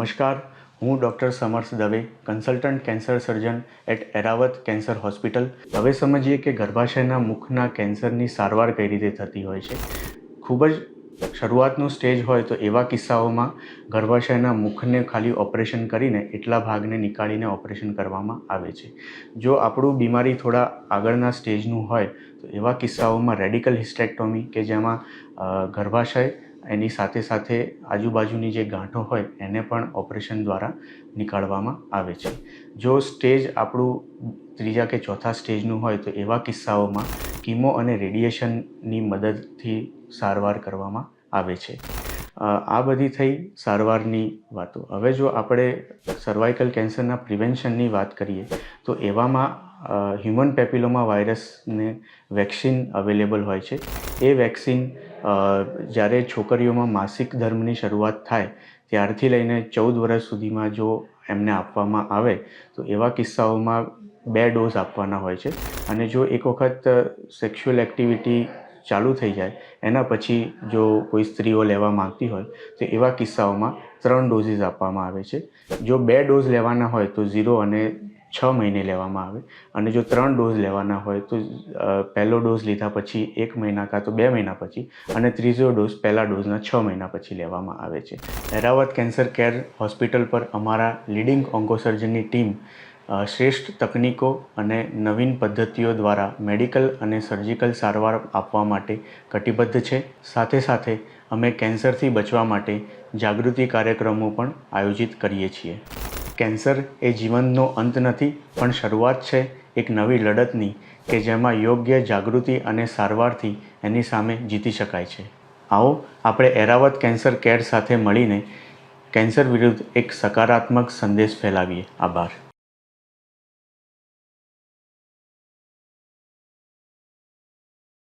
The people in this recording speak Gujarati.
નમસ્કાર. હું doctor Samarth Dave, consultant cancer surgeon at Airavat cancer hospital. હવે સમજીએ કે ગર્ભાશયના મુખના કેન્સરની સારવાર કઈ રીતે થતી હોય છે. ખૂબ જ શરૂઆતનું સ્ટેજ હોય તો એવા કિસ્સાઓમાં ગર્ભાશયના મુખને ખાલી ઓપરેશન કરીને એટલા ભાગને નીકાળીને ઓપરેશન કરવામાં આવે છે. જો આપણું બીમારી થોડા આગળના સ્ટેજનું હોય તો એવા કિસ્સાઓમાં રેડિકલ હિસ્ટેક્ટોમી કે જેમાં ગર્ભાશય એની સાથે સાથે આજુબાજુની જે ગાંઠો હોય એને પણ ઓપરેશન દ્વારા નીકાળવામાં આવે છે. જો સ્ટેજ આપણું ત્રીજા કે ચોથા સ્ટેજનું હોય તો એવા કિસ્સાઓમાં કીમો અને રેડિયેશનની મદદથી સારવાર કરવામાં આવે છે. આ બધી થઈ સારવારની વાતો. હવે જો આપણે સર્વાઇકલ કેન્સરના પ્રિવેન્શનની વાત કરીએ, તો એવામાં હ્યુમન પેપિલોમા વાયરસને વેક્સિન અવેલેબલ હોય છે. એ વેક્સિન જ્યારે છોકરીઓમાં માસિક ધર્મની શરૂઆત થાય, ત્યારથી લઈને ચૌદ વર્ષ સુધીમાં જો એમને આપવામાં આવે, તો એવા કિસ્સાઓમાં બે ડોઝ આપવાના હોય છે. અને જો એક વખત સેક્સ્યુઅલ એક્ટિવિટી ચાલુ થઈ જાય, એના પછી જો કોઈ સ્ત્રીઓ લેવા માંગતી હોય, તો એવા કિસ્સાઓમાં ત્રણ ડોઝીસ આપવામાં આવે છે. જો બે ડોઝ લેવાના હોય તો ઝીરો અને છ મહિને લેવામાં આવે. અને જો ત્રણ ડોઝ લેવાના હોય તો પહેલો ડોઝ લીધા પછી એક મહિના કાં તો બે મહિના પછી અને ત્રીજો ડોઝ પહેલા ડોઝના છ મહિના પછી લેવામાં આવે છે. એરાવત કેન્સર કેર હોસ્પિટલ પર અમારા લીડિંગ ઓન્કોસર્જનની ટીમ શ્રેષ્ઠ તકનીકો અને નવીન પદ્ધતિઓ દ્વારા મેડિકલ અને સર્જિકલ સારવાર આપવા માટે કટિબદ્ધ છે. સાથે સાથે અમે કેન્સરથી બચવા માટે જાગૃતિ કાર્યક્રમો પણ આયોજિત કરીએ છીએ. કેન્સર એ જીવનનો અંત નથી, પણ શરૂઆત છે એક નવી લડતની કે જેમાં યોગ્ય જાગૃતિ અને સારવારથી એની સામે જીતી શકાય છે. આવો, આપણે એરાવત કેન્સર કેર સાથે મળીને કેન્સર વિરુદ્ધ એક સકારાત્મક સંદેશ ફેલાવીએ. આભાર.